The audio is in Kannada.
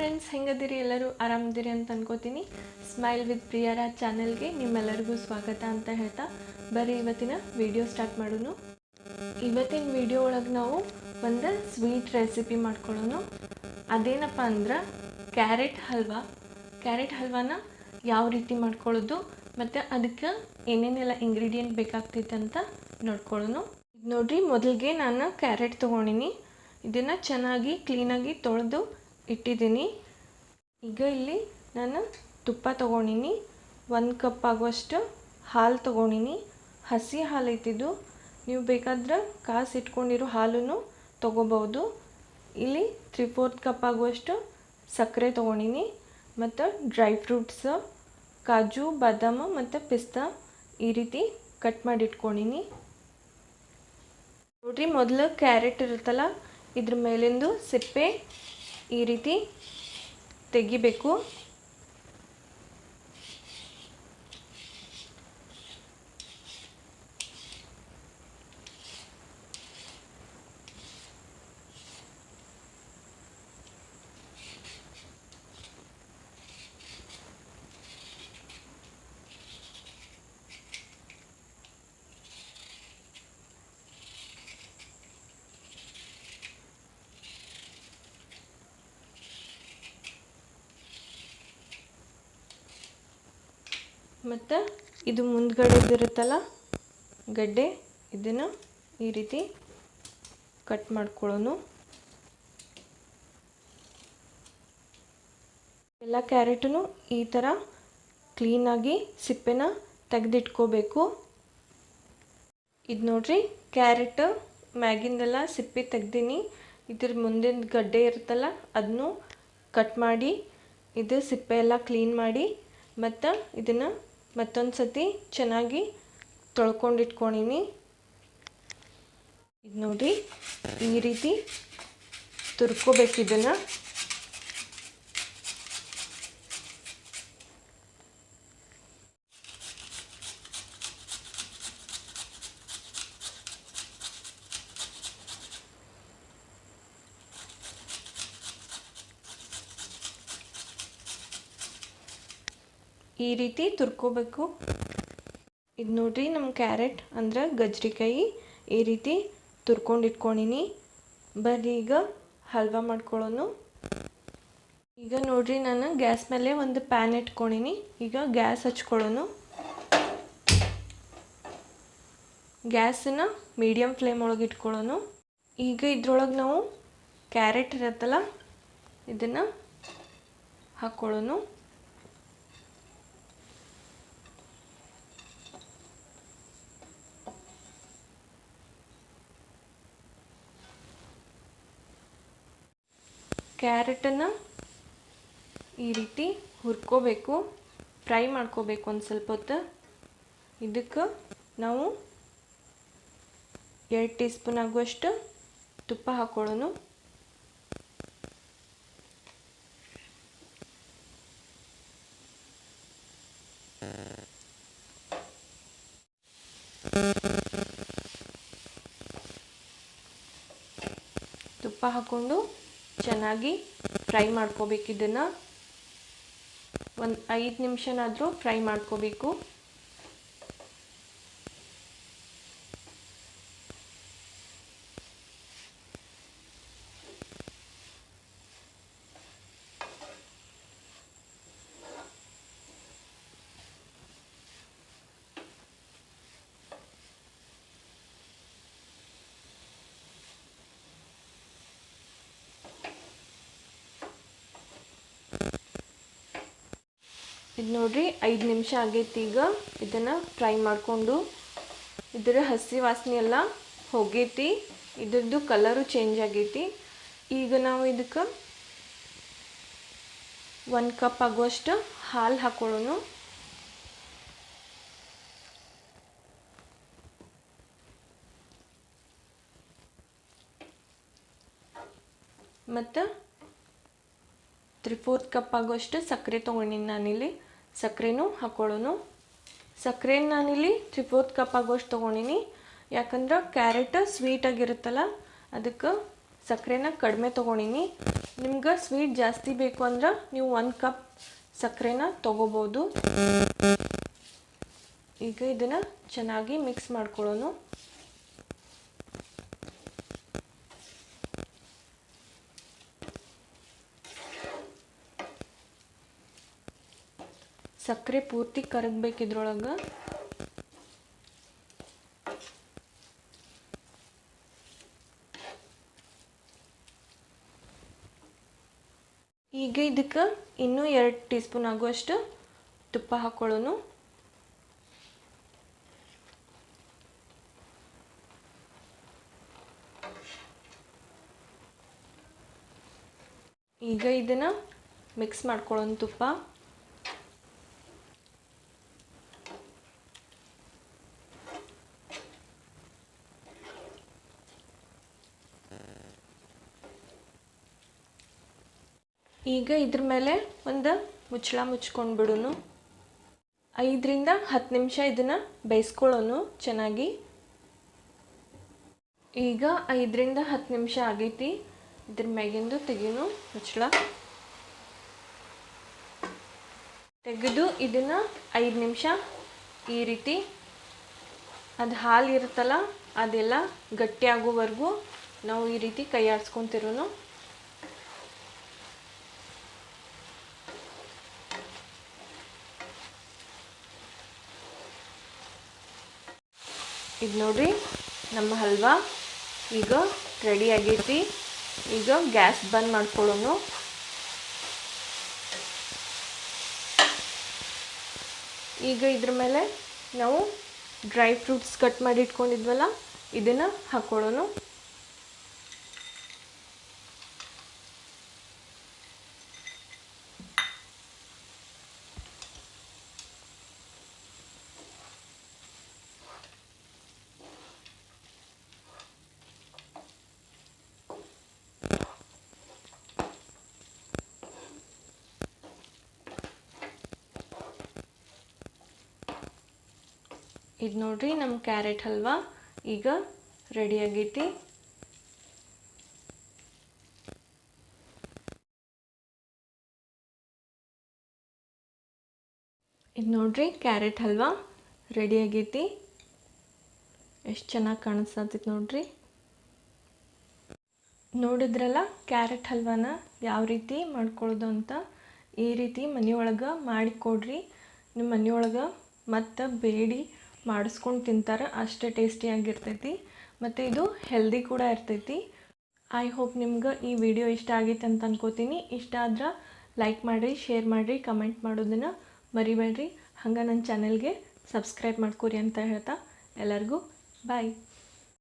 ಫ್ರೆಂಡ್ಸ್ ಹೆಂಗದಿರಿ? ಎಲ್ಲರೂ ಆರಾಮದಿರಿ ಅಂತ ಅನ್ಕೋತೀನಿ. ಸ್ಮೈಲ್ ವಿತ್ ಪ್ರಿಯರ ಚಾನೆಲ್ಗೆ ನಿಮ್ಮೆಲ್ಲರಿಗೂ ಸ್ವಾಗತ ಅಂತ ಹೇಳ್ತಾ ಬರೀ ಇವತ್ತಿನ ವಿಡಿಯೋ ಸ್ಟಾರ್ಟ್ ಮಾಡೋಣ. ಇವತ್ತಿನ ವಿಡಿಯೋ ಒಳಗೆ ನಾವು ಒಂದು ಸ್ವೀಟ್ ರೆಸಿಪಿ ಮಾಡ್ಕೊಳ್ಳೋಣ. ಅದೇನಪ್ಪ ಅಂದ್ರೆ ಕ್ಯಾರೆಟ್ ಹಲ್ವಾ. ಕ್ಯಾರೆಟ್ ಹಲ್ವಾನ ಯಾವ ರೀತಿ ಮಾಡ್ಕೊಳ್ಳೋದು ಮತ್ತು ಅದಕ್ಕೆ ಏನೇನೆಲ್ಲ ಇಂಗ್ರೀಡಿಯೆಂಟ್ ಬೇಕಾಗ್ತೈತೆ ಅಂತ ನೋಡ್ಕೊಳ್ಳೋಣ. ನೋಡ್ರಿ, ಮೊದಲಿಗೆ ನಾನು ಕ್ಯಾರೆಟ್ ತೊಗೊಂಡಿನಿ. ಇದನ್ನು ಚೆನ್ನಾಗಿ ಕ್ಲೀನಾಗಿ ತೊಳೆದು ಇಟ್ಟಿದ್ದೀನಿ. ಈಗ ಇಲ್ಲಿ ನಾನು ತುಪ್ಪ ತೊಗೊಂಡಿನಿ. ಒಂದು ಕಪ್ ಆಗುವಷ್ಟು ಹಾಲು ತೊಗೊಂಡಿನಿ. ಹಸಿ ಹಾಲು ಐತಿದ್ದು ನೀವು ಬೇಕಾದ್ರೆ ಕಾಸು ಇಟ್ಕೊಂಡಿರೋ ಹಾಲನ್ನು ತೊಗೋಬೋದು ಇಲ್ಲಿ ತ್ರೀ ಫೋರ್ತ್ ಕಪ್ ಆಗುವಷ್ಟು ಸಕ್ಕರೆ ತೊಗೊಂಡಿನಿ. ಮತ್ತು ಡ್ರೈ ಫ್ರೂಟ್ಸ್ ಕಾಜು, ಬಾದಾಮ ಮತ್ತು ಪಿಸ್ತಾ ಈ ರೀತಿ ಕಟ್ ಮಾಡಿ ಇಟ್ಕೊಂಡಿನಿ. ನೋಡ್ರಿ ಮೊದಲು ಕ್ಯಾರೆಟ್ ಇರುತ್ತಲ್ಲ, ಇದ್ರ ಮೇಲಿಂದು ಸಿಪ್ಪೆ ಈ ರೀತಿ ತೆಗಿಬೇಕು. ಮತ್ತು ಇದು ಮುಂದ್ಗಡೆದಿರುತ್ತಲ್ಲ ಗಡ್ಡೆ, ಇದನ್ನು ಈ ರೀತಿ ಕಟ್ ಮಾಡ್ಕೊಳ್ಳೋನು. ಎಲ್ಲ ಕ್ಯಾರೆಟನ್ನು ಈ ಥರ ಕ್ಲೀನಾಗಿ ಸಿಪ್ಪೆನ ತೆಗೆದಿಟ್ಕೋಬೇಕು. ಇದು ನೋಡ್ರಿ, ಕ್ಯಾರೆಟ್ ಮ್ಯಾಗಿಂದೆಲ್ಲ ಸಿಪ್ಪೆ ತೆಗ್ದೀನಿ. ಇದ್ರ ಮುಂದಿನ ಗಡ್ಡೆ ಇರುತ್ತಲ್ಲ ಅದನ್ನು ಕಟ್ ಮಾಡಿ, ಇದು ಸಿಪ್ಪೆ ಎಲ್ಲ ಕ್ಲೀನ್ ಮಾಡಿ, ಮತ್ತು ಇದನ್ನು ಮತ್ತೊಂದು ಸತಿ ಚೆನ್ನಾಗಿ ತೊಳ್ಕೊಂಡಿಟ್ಕೊಂಡಿನಿ ಇದು ನೋಡಿ ಈ ರೀತಿ ತುರ್ಕೋಬೇಕು ಇದನ್ನು ಈ ರೀತಿ ತುರ್ಕೋಬೇಕು. ಇದು ನೋಡ್ರಿ ನಮ್ಮ ಕ್ಯಾರೆಟ್ ಅಂದ್ರೆ ಗಜ್ರಿಕಾಯಿ ಈ ರೀತಿ ತುರ್ಕೊಂಡು ಇಟ್ಕೊಂಡಿನಿ. ಬರ್ರಿ ಈಗ ಹಲ್ವಾ ಮಾಡ್ಕೊಳ್ಳೋನು ಈಗ ನೋಡ್ರಿ ನಾನು ಗ್ಯಾಸ್ ಮೇಲೆ ಒಂದು ಪ್ಯಾನ್ ಇಟ್ಕೊಂಡಿನಿ. ಈಗ ಗ್ಯಾಸ್ ಹಚ್ಕೊಳ್ಳೋನು ಗ್ಯಾಸನ್ನ ಮೀಡಿಯಮ್ ಫ್ಲೇಮ್ ಒಳಗೆ ಇಟ್ಕೊಳ್ಳೋನು ಈಗ ಇದ್ರೊಳಗೆ ನಾವು ಕ್ಯಾರೆಟ್ ಇರತ್ತಲ್ಲ, ಇದನ್ನು ಹಾಕ್ಕೊಳ್ಳೋನು ಕ್ಯಾರೆಟನ್ನು ಈ ರೀತಿ ಹುರ್ಕೋಬೇಕು, ಫ್ರೈ ಮಾಡ್ಕೋಬೇಕು ಒಂದು ಸ್ವಲ್ಪ ಹೊತ್ತು. ಇದಕ್ಕೆ ನಾವು ಎರಡು ಟೀ ಸ್ಪೂನ್ ಆಗುವಷ್ಟು ತುಪ್ಪ ಹಾಕ್ಕೊಳ್ಳೋನು ತುಪ್ಪ ಹಾಕ್ಕೊಂಡು ಚೆನ್ನಾಗಿ ಫ್ರೈ ಮಾಡ್ಕೋಬೇಕು ಇದನ್ನು. ಒಂದು ಐದು ನಿಮಿಷನಾದರೂ ಫ್ರೈ ಮಾಡ್ಕೋಬೇಕು. ಇದು ನೋಡ್ರಿ, ಐದು ನಿಮಿಷ ಆಗೈತಿ ಈಗ ಇದನ್ನು ಫ್ರೈ ಮಾಡಿಕೊಂಡು. ಇದರ ಹಸಿ ವಾಸನೆ ಎಲ್ಲ ಹೋಗೈತಿ, ಇದರದ್ದು ಕಲರು ಚೇಂಜ್ ಆಗೈತಿ. ಈಗ ನಾವು ಇದಕ್ಕೆ ಒಂದು ಕಪ್ ಆಗುವಷ್ಟು ಹಾಲು ಹಾಕೊಳ್ಳೋಣ ಮತ್ತು ತ್ರೀ ಫೋರ್ತ್ ಕಪ್ ಆಗುವಷ್ಟು ಸಕ್ಕರೆ ತೊಗೊಂಡಿನಿ ನಾನಿಲ್ಲಿ. ಸಕ್ಕರೆನೂ ಹಾಕ್ಕೊಳ್ಳೋನು ಸಕ್ಕರೆ ನಾನಿಲ್ಲಿ ಫೋರ್ತ್ ಕಪ್ ಆಗೋಷ್ಟು ತೊಗೊಂಡಿನಿ. ಯಾಕಂದ್ರೆ ಕ್ಯಾರೆಟ್ ಸ್ವೀಟಾಗಿರುತ್ತಲ್ಲ ಅದಕ್ಕೆ ಸಕ್ಕರೆನ ಕಡಿಮೆ ತೊಗೊಂಡಿನಿ. ನಿಮ್ಗೆ ಸ್ವೀಟ್ ಜಾಸ್ತಿ ಬೇಕು ಅಂದ್ರೆ ನೀವು ಒಂದು ಕಪ್ ಸಕ್ಕರೆನ ತೊಗೋಬೋದು. ಈಗ ಇದನ್ನು ಚೆನ್ನಾಗಿ ಮಿಕ್ಸ್ ಮಾಡ್ಕೊಳ್ಳೋಣ ಸಕ್ಕರೆ ಪೂರ್ತಿ ಕರಗಬೇಕು ಇದ್ರೊಳಗೆ ಈಗ ಇದಕ್ಕೆ ಇನ್ನೂ ಎರಡು ಟೀ ಸ್ಪೂನ್ ಆಗುವಷ್ಟು ತುಪ್ಪ ಹಾಕ್ಕೊಳ್ಳೋನು ಈಗ ಇದನ್ನು ಮಿಕ್ಸ್ ಮಾಡ್ಕೊಳ್ಳೋಣ ತುಪ್ಪ. ಈಗ ಇದ್ರ ಮೇಲೆ ಒಂದು ಮುಚ್ಚಳ ಮುಚ್ಕೊಂಡು ಬಿಡೋನು. ಐದರಿಂದ ಹತ್ತು ನಿಮಿಷ ಇದನ್ನು ಬೇಯಿಸ್ಕೊಳ್ಳೋನು ಚೆನ್ನಾಗಿ. ಈಗ ಐದರಿಂದ ಹತ್ತು ನಿಮಿಷ ಆಗೈತಿ. ಇದ್ರ ಮ್ಯಾಗಿಂದು ತೆಗೀನು ಮುಚ್ಚಳ. ತೆಗೆದು ಇದನ್ನು ಐದು ನಿಮಿಷ ಈ ರೀತಿ. ಅದು ಹಾಲು ಇರುತ್ತಲ್ಲ ಅದೆಲ್ಲ ಗಟ್ಟಿಯಾಗೋವರೆಗೂ ನಾವು ಈ ರೀತಿ ಕೈ ಆಡಿಸ್ಕೊತಿರೋನು ಇದು ನೋಡಿರಿ, ನಮ್ಮ ಹಲ್ವಾ ಈಗ ರೆಡಿ ಆಗೈತಿ. ಈಗ ಗ್ಯಾಸ್ ಬಂದ್ ಮಾಡ್ಕೊಳ್ಳೋನು. ಈಗ ಇದ್ರ ಮೇಲೆ ನಾವು ಡ್ರೈ ಫ್ರೂಟ್ಸ್ ಕಟ್ ಮಾಡಿ ಇಟ್ಕೊಂಡಿದ್ವಲ್ಲ, ಇದನ್ನು ಹಾಕ್ಕೊಳ್ಳೋನು ಇದು ನೋಡ್ರಿ ನಮ್ಮ ಕ್ಯಾರೆಟ್ ಹಲ್ವಾ. ಈಗ ರೆಡಿ ಆಗೈತಿ ಇದು ನೋಡ್ರಿ ಕ್ಯಾರೆಟ್ ಹಲ್ವಾ ರೆಡಿ ಆಗೈತಿ ಎಷ್ಟು ಚೆನ್ನಾಗಿ ಕಾಣಿಸ್ತೈತಿ ನೋಡ್ರಿ. ನೋಡಿದ್ರಲ್ಲ ಕ್ಯಾರೆಟ್ ಹಲ್ವಾನ ಯಾವ ರೀತಿ ಮಾಡ್ಕೊಳ್ಳೋದು ಅಂತ. ಈ ರೀತಿ ಮನೆಯೊಳಗೆ ಮಾಡಿಕೊಡ್ರಿ ನಿಮ್ಮ ಮನೆಯೊಳಗೆ ಮತ್ತು ಬೇಡಿ ಮಾಡಿಸ್ಕೊಂಡು ತಿಂತಾರೆ, ಅಷ್ಟೇ ಟೇಸ್ಟಿಯಾಗಿರ್ತೈತಿ ಮತ್ತು ಇದು ಹೆಲ್ದಿ ಕೂಡ ಇರ್ತೈತಿ. ಐ ಹೋಪ್ ನಿಮ್ಗೆ ಈ ವಿಡಿಯೋ ಇಷ್ಟ ಆಗೈತೆ ಅಂತ ಅನ್ಕೋತೀನಿ. ಇಷ್ಟ ಆದ್ರೆ ಲೈಕ್ ಮಾಡಿರಿ ಶೇರ್ ಮಾಡಿರಿ ಕಮೆಂಟ್ ಮಾಡೋದನ್ನು ಮರಿಬೇಡ್ರಿ. ಹಂಗೆ ನನ್ನ ಚಾನೆಲ್ಗೆ ಸಬ್ಸ್ಕ್ರೈಬ್ ಮಾಡ್ಕೊರಿ ಅಂತ ಹೇಳ್ತಾ. ಎಲ್ಲರಿಗೂ ಬಾಯ್